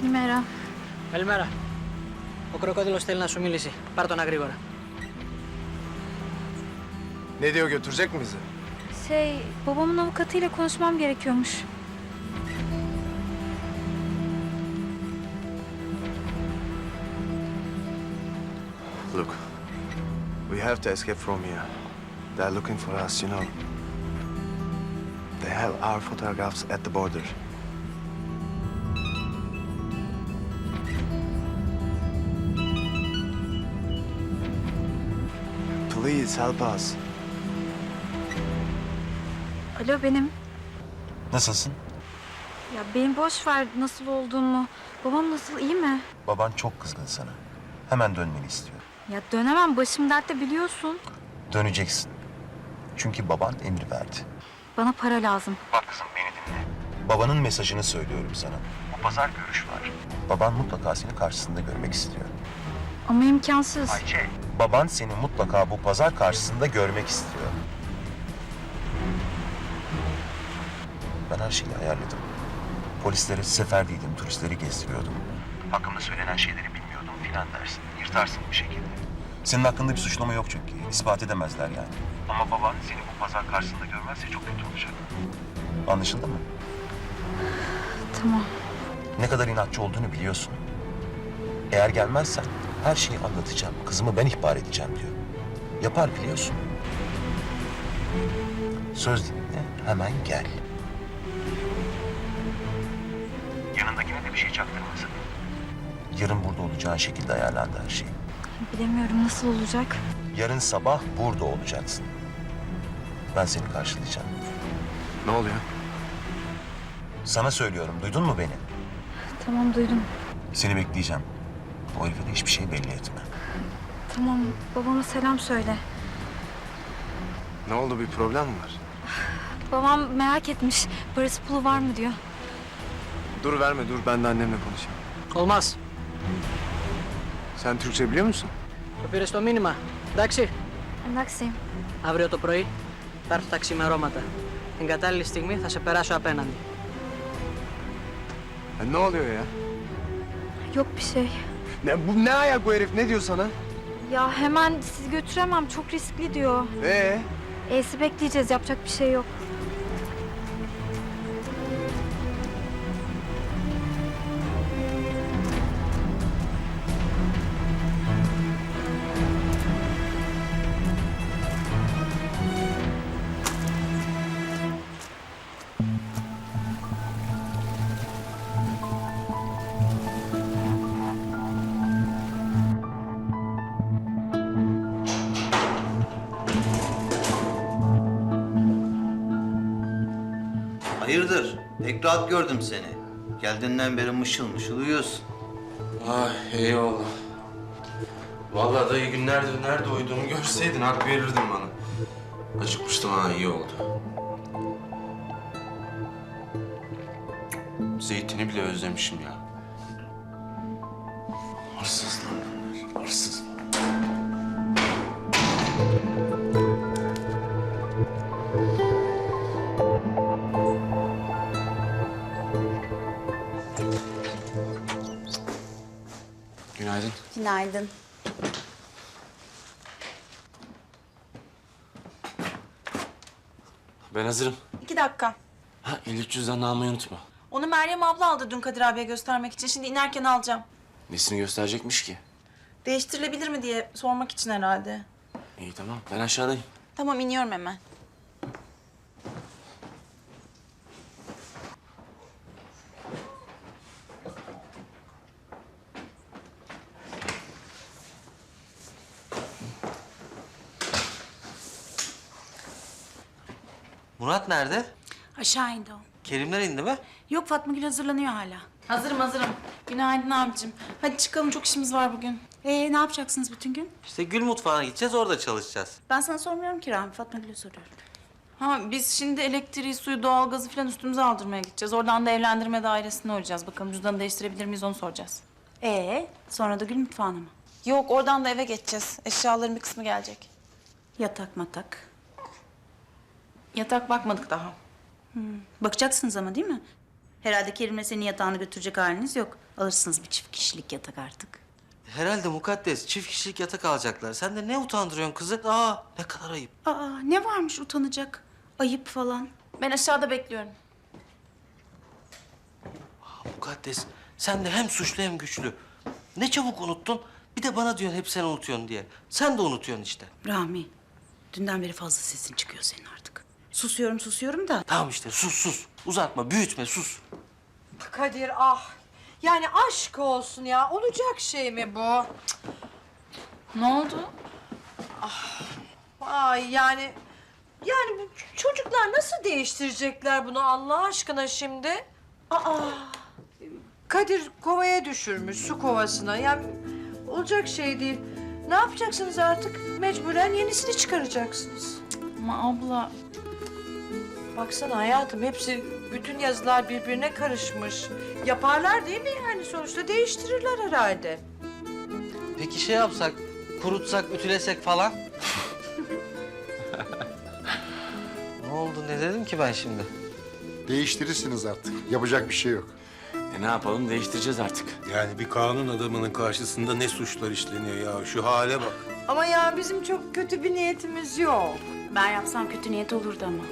Καλημέρα. Καλημέρα. Ο κροκόδιλος θέλει να σου μιλήσει. Πάρ' τον γρήγορα. Ne diyor götürecek mi bizi? Şey, babamın avukatıyla konuşmam gerekiyormuş. Look, we have to escape from here. They're looking for us, you know. They have our photographs at the border. Please help us. Alo benim. Nasılsın? Ya beni boş ver nasıl olduğumu. Babam nasıl iyi mi? Baban çok kızgın sana. Hemen dönmeni istiyor. Ya dönemem başım dertte biliyorsun. Döneceksin. Çünkü baban emir verdi. Bana para lazım. Bak kızım beni dinle. Babanın mesajını söylüyorum sana. Bu pazar görüş var. Baban mutlaka seni karşısında görmek istiyor. Ama imkansız. Baban seni mutlaka bu pazar karşısında görmek istiyor. Ben her şeyi ayarladım. Polislere seferdeydim, turistleri gezdiriyordum. Hakkında söylenen şeyleri bilmiyordum filan dersin. Yırtarsın bir şekilde. Senin hakkında bir suçlama yok çünkü. İspat edemezler yani. Ama baban seni bu pazar karşısında görmezse çok kötü olacak. Anlaşıldı mı? Tamam. Ne kadar inatçı olduğunu biliyorsun. Eğer gelmezsen her şeyi anlatacağım. Kızımı ben ihbar edeceğim diyor. Yapar biliyorsun. Söz dinle hemen gel. Yanındakine de bir şey çaktırmasın. Yarın burada olacağın şekilde ayarlandı her şey. Bilemiyorum nasıl olacak. Yarın sabah burada olacaksın. Ben seni karşılayacağım. Ne oluyor? Sana söylüyorum, duydun mu beni? Tamam duydum. Seni bekleyeceğim. O herife de hiçbir şey belli etme. Tamam babama selam söyle. Ne oldu bir problem mi var? Babam merak etmiş. Parası pulu var mı diyor. Dur verme dur ben de annemle konuşayım. Olmaz. Sen Türkçe biliyor musun? Το πήρες το μήνυμα. Εντάξει. Εντάξει. Αύριο το πρωί θα έρθω τα ξημερώματα. Την κατάλληλη στιγμή θα σε περάσω απέναντι. Ya ne oluyor ya? Yok bir şey. Ne, bu ne ayak bu herif ne diyor sana? Ya hemen sizi götüremem çok riskli diyor. Ee? E'si bekleyeceğiz yapacak bir şey yok. Pek rahat gördüm seni. Geldiğinden beri mışıl mışıl uyuyorsun. Ay eyvallah. Vallahi dayı günlerdir nerede uyuduğumu görseydin hak verirdin bana. Acıkmıştım ha iyi oldu. Zeytini bile özlemişim ya. Hırsızlar Günaydın. Ben hazırım. İki dakika. Ha, el cüzdanını almayı unutma. Onu Meryem abla aldı dün Kadir abiye göstermek için. Şimdi inerken alacağım. Nesini gösterecekmiş ki? Değiştirilebilir mi diye sormak için herhalde. İyi tamam, ben aşağıdayım. Tamam iniyorum hemen. Murat nerede? Aşağı indi o. Kerimler indi mi? Yok Fatma Gül hazırlanıyor hala. Hazırım hazırım. Günaydın abicim. Hadi çıkalım çok işimiz var bugün. Ee ne yapacaksınız bütün gün? İşte Gül mutfağına gideceğiz orada çalışacağız. Ben sana sormuyorum ki Rahmi. Fatma Gül'e soruyorum. Ha biz şimdi elektriği, suyu, doğalgazı falan üstümüze aldırmaya gideceğiz. Oradan da evlendirme dairesine uğrayacağız. Bakalım cüzdanı değiştirebilir miyiz onu soracağız. Ee sonra da Gül mutfağına mı? Yok oradan da eve geçeceğiz. Eşyaların bir kısmı gelecek. Yatak matak. Yatak bakmadık daha. Bakacaksınız ama değil mi? Herhalde Kerim'le senin yatağını götürecek haliniz yok. Alırsınız bir çift kişilik yatak artık. Herhalde mukaddes çift kişilik yatak alacaklar. Sen de ne utandırıyorsun kızı? Aa ne kadar ayıp. Aa ne varmış utanacak? Ayıp falan. Ben aşağıda bekliyorum. Mukaddes sen de hem suçlu hem güçlü. Ne çabuk unuttun. Bir de bana diyorsun hep sen unutuyorsun diye. Sen de unutuyorsun işte. Rahmi, dünden beri fazla sesin çıkıyor senin artık. Susuyorum susuyorum da. Tamam işte sus sus. Uzatma büyütme sus. Kadir ah. Yani aşk olsun ya. Olacak şey mi bu? Ne oldu? Ay yani... Yani bu ç- çocuklar nasıl değiştirecekler bunu Allah aşkına şimdi? Aa. Kadir kovaya düşürmüş su kovasına. Yani olacak şey değil. Ne yapacaksınız artık? Mecburen yenisini çıkaracaksınız. Ama abla Baksana hayatım hepsi bütün yazılar birbirine karışmış. Yaparlar değil mi yani sonuçta değiştirirler herhalde. Peki şey yapsak, kurutsak, ütülesek falan? ne oldu ne dedim ki ben şimdi? Değiştirirsiniz artık. Yapacak bir şey yok. E ne yapalım değiştireceğiz artık. Yani bir kanun adamının karşısında ne suçlar işleniyor ya şu hale bak. Ama ya bizim çok kötü bir niyetimiz yok. ben yapsam kötü niyet olurdu ama.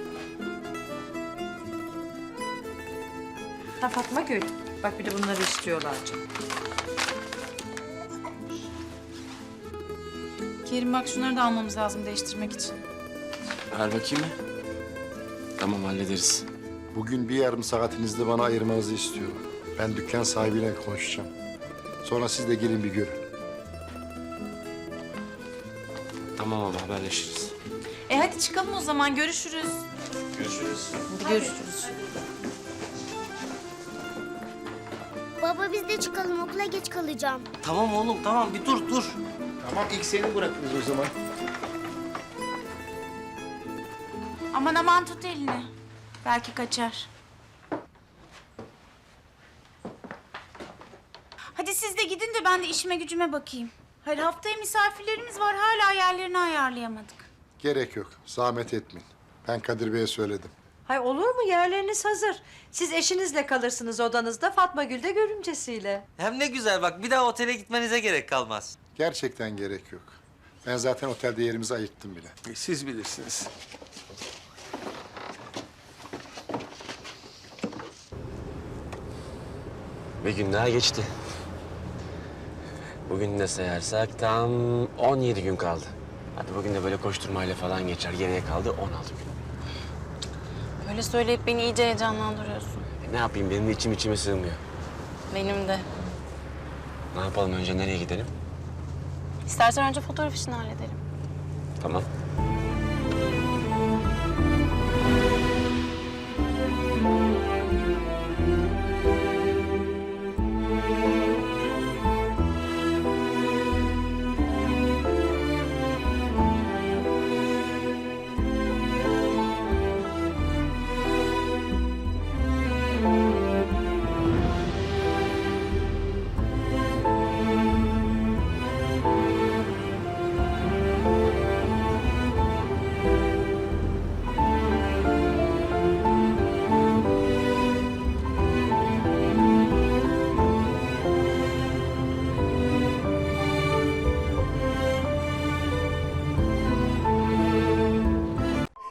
Ha Fatma Gül. Bak bir de bunları istiyorlar canım. Kerim bak şunları da almamız lazım değiştirmek için. Ver bakayım mı? Tamam hallederiz. Bugün bir yarım saatinizde bana ayırmanızı istiyorum. Ben dükkan sahibiyle konuşacağım. Sonra siz de gelin bir görün. Tamam abi haberleşiriz. E hadi çıkalım o zaman görüşürüz. Görüşürüz. Hadi görüşürüz. Baba biz de çıkalım okula geç kalacağım. Tamam oğlum tamam bir dur dur. Tamam ilk seni bırakırız o zaman. Aman aman tut elini. Belki kaçar. Hadi siz de gidin de ben de işime gücüme bakayım. Hayır haftaya misafirlerimiz var hala yerlerini ayarlayamadık. Gerek yok. Zahmet etmeyin. Ben Kadir Bey'e söyledim. Hay olur mu? Yerleriniz hazır. Siz eşinizle kalırsınız odanızda, Fatma Gül de görümcesiyle. Hem ne güzel bak bir daha otele gitmenize gerek kalmaz. Gerçekten gerek yok. Ben zaten otelde yerimizi ayırttım bile. E, Siz bilirsiniz. Bir gün daha geçti. Bugün de sayarsak tam 17 gün kaldı. Hadi bugün de böyle koşturmayla falan geçer. Geriye kaldı 16 gün. Böyle söyleyip beni iyice heyecanlandırıyorsun. E ne yapayım benim de içim içime sığmıyor. Benim de. Ne yapalım önce nereye gidelim? İstersen önce fotoğraf işini halledelim. Tamam.